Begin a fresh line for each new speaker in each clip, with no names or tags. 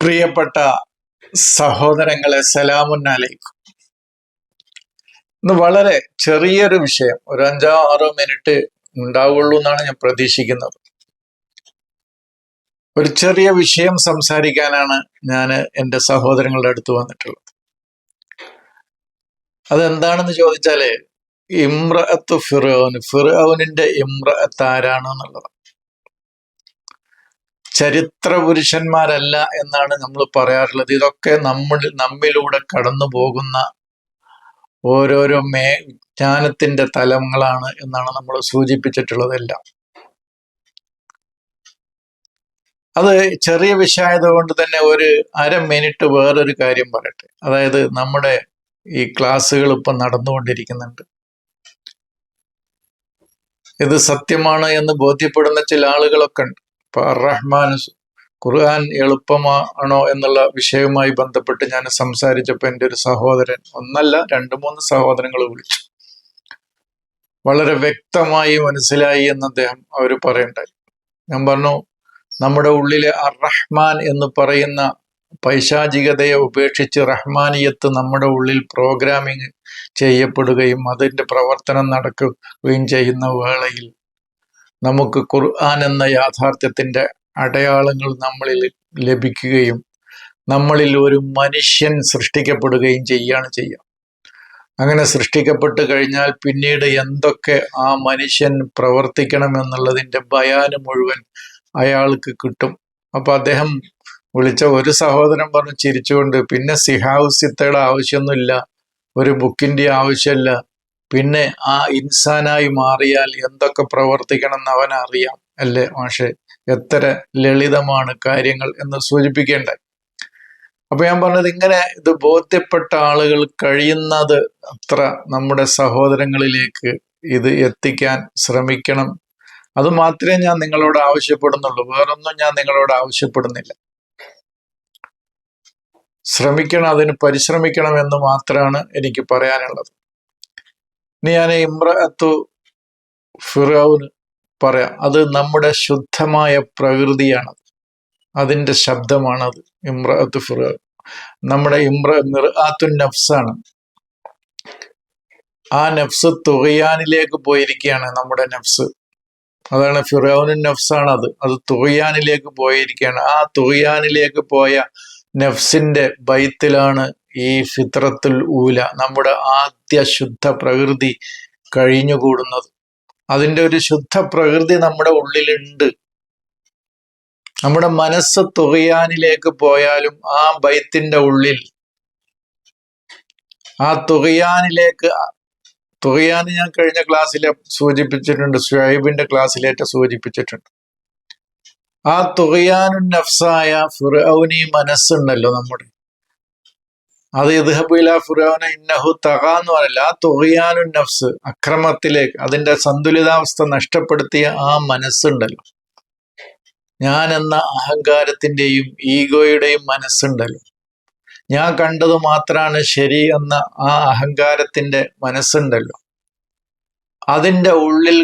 പ്രിയപ്പെട്ട സഹോദരങ്ങളെ സലാമുൻ അലൈക്കും ഇന്ന് വളരെ ചെറിയൊരു വിഷയം ഒരു അഞ്ചോ ആറോ മിനിറ്റ് ഉണ്ടാവുള്ളൂ എന്നാണ് ഞാൻ പ്രതീക്ഷിക്കുന്നത്. ഒരു ചെറിയ വിഷയം സംസാരിക്കാനാണ് ഞാൻ എന്റെ സഹോദരങ്ങളുടെ അടുത്ത് വന്നിട്ടുള്ളത്. അതെന്താണെന്ന് ചോദിച്ചാൽ ഇമ്രഅത്ത് ഫിറോന് ഫിറോനിന്റെ ഇമ്രഅത്ത് ആരാണ് എന്നുള്ളത്. ചരിത്ര പുരുഷന്മാരല്ല എന്നാണ് നമ്മൾ പറയാറുള്ളത്. ഇതൊക്കെ നമ്മൾ നമ്മിലൂടെ കടന്നു പോകുന്ന ഓരോരോ മേ ജ്ഞാനത്തിന്റെ തലങ്ങളാണ് എന്നാണ് നമ്മൾ സൂചിപ്പിച്ചിട്ടുള്ളതെല്ലാം അത് ചെറിയ വിഷയമായതുകൊണ്ട് തന്നെ ഒരു അര മിനിറ്റ് വേറൊരു കാര്യം പറയട്ടെ. അതായത് നമ്മുടെ ഈ ക്ലാസ്സുകൾ ഇപ്പം നടന്നുകൊണ്ടിരിക്കുന്നുണ്ട്. ഇത് സത്യമാണ് എന്ന് ബോധ്യപ്പെടുന്ന ചില ആളുകളൊക്കെ ഉണ്ട്. റഹ്മാൻ ഖുർആൻ എളുപ്പമാണോ എന്നുള്ള വിഷയവുമായി ബന്ധപ്പെട്ട് ഞാൻ സംസാരിച്ചപ്പോൾ എന്റെ ഒരു സഹോദരൻ ഒന്നല്ല രണ്ട് മൂന്ന് സഹോദരങ്ങൾ വിളിച്ചു. വളരെ വ്യക്തമായി മനസ്സിലായി എന്ന് അദ്ദേഹം അവർ പറയണ്ടായി. ഞാൻ പറഞ്ഞു നമ്മുടെ ഉള്ളിലെ അർ റഹ്മാൻ എന്ന് പറയുന്ന പൈശാചികതയെ ഉപേക്ഷിച്ച് റഹ്മാനിയത്ത് നമ്മുടെ ഉള്ളിൽ പ്രോഗ്രാമിംഗ് ചെയ്യപ്പെടുകയും അതിന്റെ പ്രവർത്തനം നടക്കുകയും ചെയ്യുന്ന വേളയിൽ നമുക്ക് ഖുർആൻ എന്ന യാഥാർത്ഥ്യത്തിന്റെ അടയാളങ്ങൾ നമ്മളിൽ ലഭിക്കുകയും നമ്മളിൽ ഒരു മനുഷ്യൻ സൃഷ്ടിക്കപ്പെടുകയും ചെയ്യുകയാണ് ചെയ്യുക. അങ്ങനെ സൃഷ്ടിക്കപ്പെട്ട് കഴിഞ്ഞാൽ പിന്നീട് എന്തൊക്കെ ആ മനുഷ്യൻ പ്രവർത്തിക്കണം എന്നുള്ളതിന്റെ ബയാന് മുഴുവൻ അയാൾക്ക് കിട്ടും. അപ്പം അദ്ദേഹം വിളിച്ച ഒരു സഹോദരൻ പറഞ്ഞു ചിരിച്ചുകൊണ്ട് പിന്നെ സിഹാവ് സിത്തയുടെ ആവശ്യമൊന്നുമില്ല ഒരു ബുക്കിന്റെ ആവശ്യമില്ല പിന്നെ ആ ഇൻസാനായി മാറിയാൽ എന്തൊക്കെ പ്രവർത്തിക്കണം എന്ന് അവൻ അറിയാം അല്ലേ മാഷെ? എത്ര ലളിതമാണ് കാര്യങ്ങൾ എന്ന് സൂചിപ്പിക്കേണ്ട. അപ്പൊ ഞാൻ പറഞ്ഞത് ഇങ്ങനെ ഇത് ബോധ്യപ്പെട്ട ആളുകൾ കഴിയുന്നത് അത്ര നമ്മുടെ സഹോദരങ്ങളിലേക്ക് ഇത് എത്തിക്കാൻ ശ്രമിക്കണം. അത് മാത്രമേ ഞാൻ നിങ്ങളോട് ആവശ്യപ്പെടുന്നുള്ളൂ. വേറൊന്നും ഞാൻ നിങ്ങളോട് ആവശ്യപ്പെടുന്നില്ല. ശ്രമിക്കണം അതിന് പരിശ്രമിക്കണം എന്ന് മാത്രമാണ് എനിക്ക് പറയാനുള്ളത്. ഇനി ഞാൻ ഇമ്രഅത്തു ഫിറൌന് പറയാം. അത് നമ്മുടെ ശുദ്ധമായ പ്രകൃതിയാണ്. അതിന്റെ ശബ്ദമാണത് ഇമ്രഅത്ത് ഫിറൌൻ നമ്മുടെ ഇമ്ര മിർആത്തു നഫ്സാണ്. ആ നഫ്സ് തുകയാനിലേക്ക് പോയിരിക്കുകയാണ് നമ്മുടെ നഫ്സ്. അതാണ് ഫിറോനും നഫ്സാണ് അത് അത് തുകയാനിലേക്ക് പോയിരിക്കുകയാണ്. ആ തുകയാനിലേക്ക് പോയ നഫ്സിന്റെ ബൈത്തിലാണ് ഈ ഫിത്രത്തുൽ ഊല നമ്മുടെ ആദ്യ ശുദ്ധ പ്രകൃതി കഴിഞ്ഞുകൂടുന്നത്. അതിന്റെ ഒരു ശുദ്ധ പ്രകൃതി നമ്മുടെ ഉള്ളിലുണ്ട്. നമ്മുടെ മനസ്സ് തുകയാനിലേക്ക് പോയാലും ആ ബൈത്തിന്റെ ഉള്ളിൽ ആ തുകയാനിലേക്ക് തുകയാന് ഞാൻ കഴിഞ്ഞ ക്ലാസ്സിലെ സൂചിപ്പിച്ചിട്ടുണ്ട് ഷുഹൈബിന്റെ ക്ലാസ്സിലേറ്റ് സൂചിപ്പിച്ചിട്ടുണ്ട്. ആ തുകയാനും നഫ്സായ ഫിറൌനി മനസ്സുണ്ടല്ലോ നമ്മുടെ. അത് ഇദ്ഹബില ഫിറൌന ഇന്നഹു തക എന്ന് പറയില്ല. ആ തുകയാനു നഫ്സ്. അക്രമത്തിലേക്ക് അതിന്റെ സന്തുലിതാവസ്ഥ നഷ്ടപ്പെടുത്തിയ ആ മനസ്സുണ്ടല്ലോ. ഞാൻ എന്ന അഹങ്കാരത്തിന്റെയും ഈഗോയുടെയും മനസ്സുണ്ടല്ലോ. ഞാൻ കണ്ടത് മാത്രമാണ് ശരി എന്ന ആ അഹങ്കാരത്തിന്റെ മനസ്സുണ്ടല്ലോ. അതിന്റെ ഉള്ളിൽ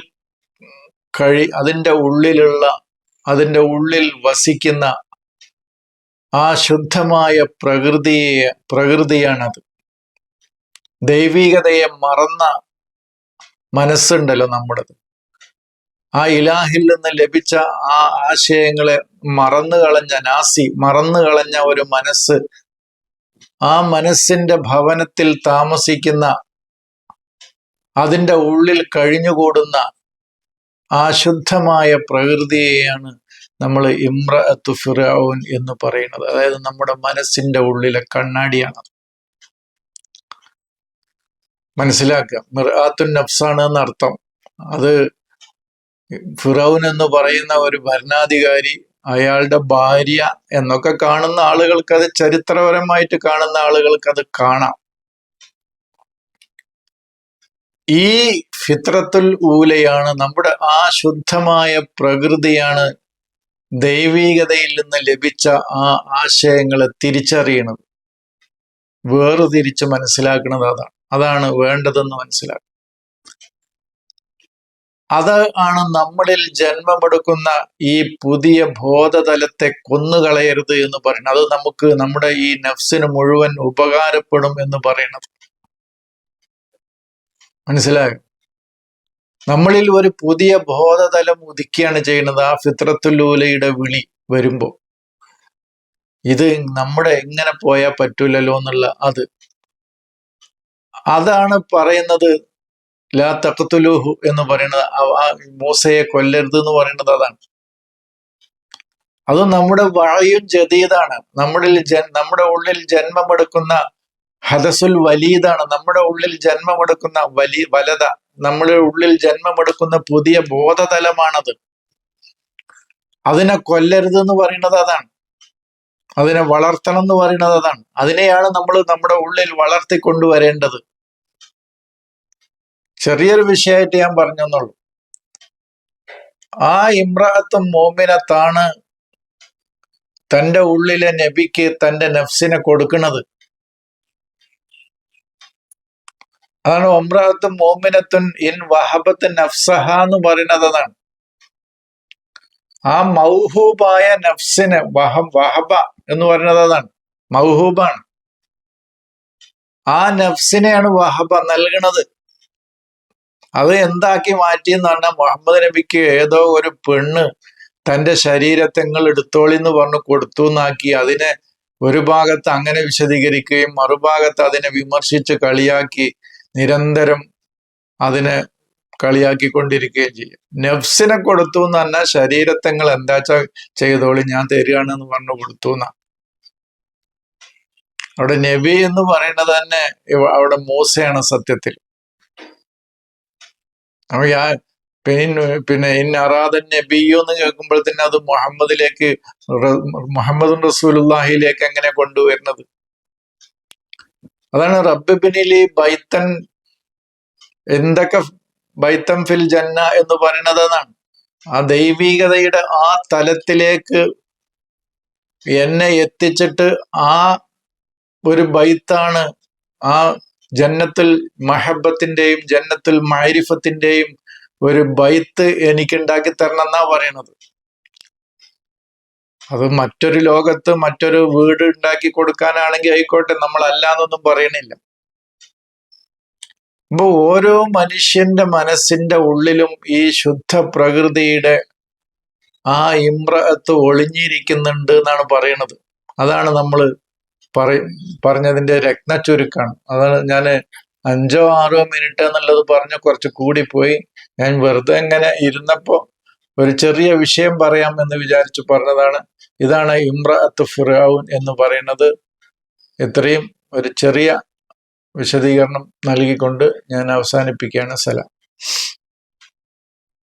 കഴി അതിന്റെ ഉള്ളിലുള്ള അതിന്റെ ഉള്ളിൽ വസിക്കുന്ന ആ ശുദ്ധമായ പ്രകൃതിയെ പ്രകൃതിയാണത്. ദൈവികതയെ മറന്ന മനസ്സുണ്ടല്ലോ നമ്മുടേത്. ആ ഇലാഹിൽ നിന്ന് ലഭിച്ച ആ ആശയങ്ങളെ മറന്നു കളഞ്ഞ നാസി മറന്നു കളഞ്ഞ ഒരു മനസ്സ് ആ മനസ്സിന്റെ ഭവനത്തിൽ താമസിക്കുന്ന അതിന്റെ ഉള്ളിൽ കഴിഞ്ഞുകൂടുന്ന ആ ശുദ്ധമായ പ്രകൃതിയെയാണ് നമ്മൾ ഇമ്ര തുഫിറാവുൻ എന്ന് പറയുന്നത്. അതായത് നമ്മുടെ മനസ്സിന്റെ ഉള്ളിലെ കണ്ണാടിയാണ്. മനസ്സിലാക്കുക. മിർആത്തുൻ നഫ്സാണ് എന്നർത്ഥം. അത് ഫിറൌൻ എന്ന് പറയുന്ന ഒരു ഭരണാധികാരി അയാളുടെ ഭാര്യ എന്നൊക്കെ കാണുന്ന ആളുകൾക്ക് അത് ചരിത്രപരമായിട്ട് കാണുന്ന ആളുകൾക്ക് അത് കാണാം. ഈ ഫിത്രത്തുൽ ഊലയാണ് നമ്മുടെ ആ ശുദ്ധമായ പ്രകൃതിയാണ് ദൈവീകതയിൽ നിന്ന് ലഭിച്ച ആ ആശയങ്ങളെ തിരിച്ചറിയണത്. വേർതിരിച്ച് മനസ്സിലാക്കുന്നത് അതാണ്. അതാണ് വേണ്ടതെന്ന് മനസ്സിലാക്കുക അത് ആണ് നമ്മളിൽ ജന്മമെടുക്കുന്ന ഈ പുതിയ ബോധതലത്തെ കൊന്നുകളയരുത് എന്ന് പറയുന്നത്. അത് നമുക്ക് നമ്മുടെ ഈ നഫ്സിന് മുഴുവൻ ഉപകാരപ്പെടും എന്ന് പറയുന്നത്. മനസ്സിലായോ? നമ്മളിൽ ഒരു പുതിയ ബോധതലം ഉദിക്കുകയാണ് ചെയ്യുന്നത്. ആ ഫിത്രത്തുല്ലൂലയുടെ വിളി വരുമ്പോ ഇത് നമ്മുടെ എങ്ങനെ പോയാൽ പറ്റൂലല്ലോ എന്നുള്ള അത്. അതാണ് പറയുന്നത് ലാ തഖത്തുലൂഹു എന്ന് പറയുന്നത്. മൂസയെ കൊല്ലരുത് എന്ന് പറയുന്നത് അതാണ്. അത് നമ്മുടെ വഴയും ജതീതാണ് നമ്മുടെ നമ്മുടെ ഉള്ളിൽ ജന്മമെടുക്കുന്ന ഹദസുൽ വലീദാണ്. നമ്മുടെ ഉള്ളിൽ ജന്മമെടുക്കുന്ന വലി വലത. നമ്മുടെ ഉള്ളിൽ ജന്മമെടുക്കുന്ന പുതിയ ബോധതലമാണത്. അതിനെ കൊല്ലരുത് എന്ന് പറയുന്നത് അതാണ്. അതിനെ വളർത്തണം എന്ന് പറയുന്നത് അതാണ്. അതിനെയാണ് നമ്മൾ നമ്മുടെ ഉള്ളിൽ വളർത്തിക്കൊണ്ടുവരേണ്ടത്. ചെറിയൊരു വിഷയമായിട്ട് ഞാൻ പറഞ്ഞെന്നുള്ളൂ ആ ഇമ്രാത്തും മോമിനത്താണ് തന്റെ ഉള്ളിലെ നബിക്ക് തന്റെ നഫ്സിനെ കൊടുക്കുന്നത്. അതാണ് ഒമ്രാത്തും മോമിനത്തുൻ ഇൻ വഹബത്ത് നഫ്സഹ എന്ന് പറയുന്നത് അതാണ് ആ മൗഹൂബായ നഫ്സിന് വഹ വഹബ എന്ന് പറയുന്നത് അതാണ് മൗഹൂബാണ്. ആ നഫ്സിനെയാണ് വഹബ നൽകണത്. അത് എന്താക്കി മാറ്റിയെന്ന് പറഞ്ഞാൽ മുഹമ്മദ് നബിക്ക് ഏതോ ഒരു പെണ്ണ് തന്റെ ശരീരത്തെങ്ങൾ എടുത്തോളി എന്ന് പറഞ്ഞു കൊടുത്തു എന്നാക്കി അതിനെ ഒരു ഭാഗത്ത് അങ്ങനെ വിശദീകരിക്കുകയും മറുഭാഗത്ത് അതിനെ വിമർശിച്ച് കളിയാക്കി നിരന്തരം അതിനെ കളിയാക്കിക്കൊണ്ടിരിക്കുകയും ചെയ്യും. നെഫ്സിനെ കൊടുത്തു എന്ന് പറഞ്ഞാൽ ശരീരത്തെങ്ങൾ എന്താച്ചാ ചെയ്തോളി ഞാൻ തരികയാണ് എന്ന് പറഞ്ഞു കൊടുത്തു എന്നാ. അവിടെ നബി എന്ന് പറയുന്നത് തന്നെ അവിടെ മൂസയാണ് സത്യത്തിൽ. പിന്നെ ഇൻ അറാദൻ നബിയോ എന്ന് കേൾക്കുമ്പോൾ തന്നെ അത് മുഹമ്മദിലേക്ക് മുഹമ്മദ് റസൂലുല്ലാഹിലേക്ക് എങ്ങനെ കൊണ്ടുവരുന്നത്? അതാണ് റബ്ബിബിനിലി ബൈത്തൻ. എന്തൊക്കെ ബൈത്തം ഫിൽ ജന്ന എന്ന് പറയുന്നത് എന്നാണ് ആ ദൈവികതയുടെ ആ തലത്തിലേക്ക് എന്നെ എത്തിച്ചിട്ട് ആ ഒരു ബൈത്താണ് ആ ജന്നത്തിൽ മഹബത്തിന്റെയും ജന്നത്തിൽ മാരിഫത്തിന്റെയും ഒരു ബൈത്ത് എനിക്ക് ഉണ്ടാക്കി തരണം എന്നാ പറയണത് അത് മറ്റൊരു ലോകത്ത് മറ്റൊരു വീട് ഉണ്ടാക്കി കൊടുക്കാനാണെങ്കിൽ ആയിക്കോട്ടെ നമ്മൾ അല്ലാന്നൊന്നും പറയണില്ല. അപ്പൊ ഓരോ മനുഷ്യന്റെ മനസ്സിന്റെ ഉള്ളിലും ഈ ശുദ്ധ പ്രകൃതിയുടെ ആ ഇമ്രത്ത് ഒളിഞ്ഞിരിക്കുന്നുണ്ട് എന്നാണ് പറയണത്. അതാണ് നമ്മൾ പറ പറഞ്ഞതിന്റെ രത്നച്ചുരുക്കാണ്. അതാണ് ഞാൻ അഞ്ചോ ആറോ മിനിറ്റ് എന്നുള്ളത് പറഞ്ഞ് കുറച്ച് കൂടിപ്പോയി. ഞാൻ വെറുതെ ഇങ്ങനെ ഇരുന്നപ്പോ ഒരു ചെറിയ വിഷയം പറയാം എന്ന് വിചാരിച്ചു പറഞ്ഞതാണ്. ഇതാണ് ഇമ്രഅത്ത് ഫിറാവുൻ എന്ന് പറയുന്നത്. ഇത്രയും ഒരു ചെറിയ വിശദീകരണം നൽകിക്കൊണ്ട് ഞാൻ അവസാനിപ്പിക്കുകയാണ്. സലാം.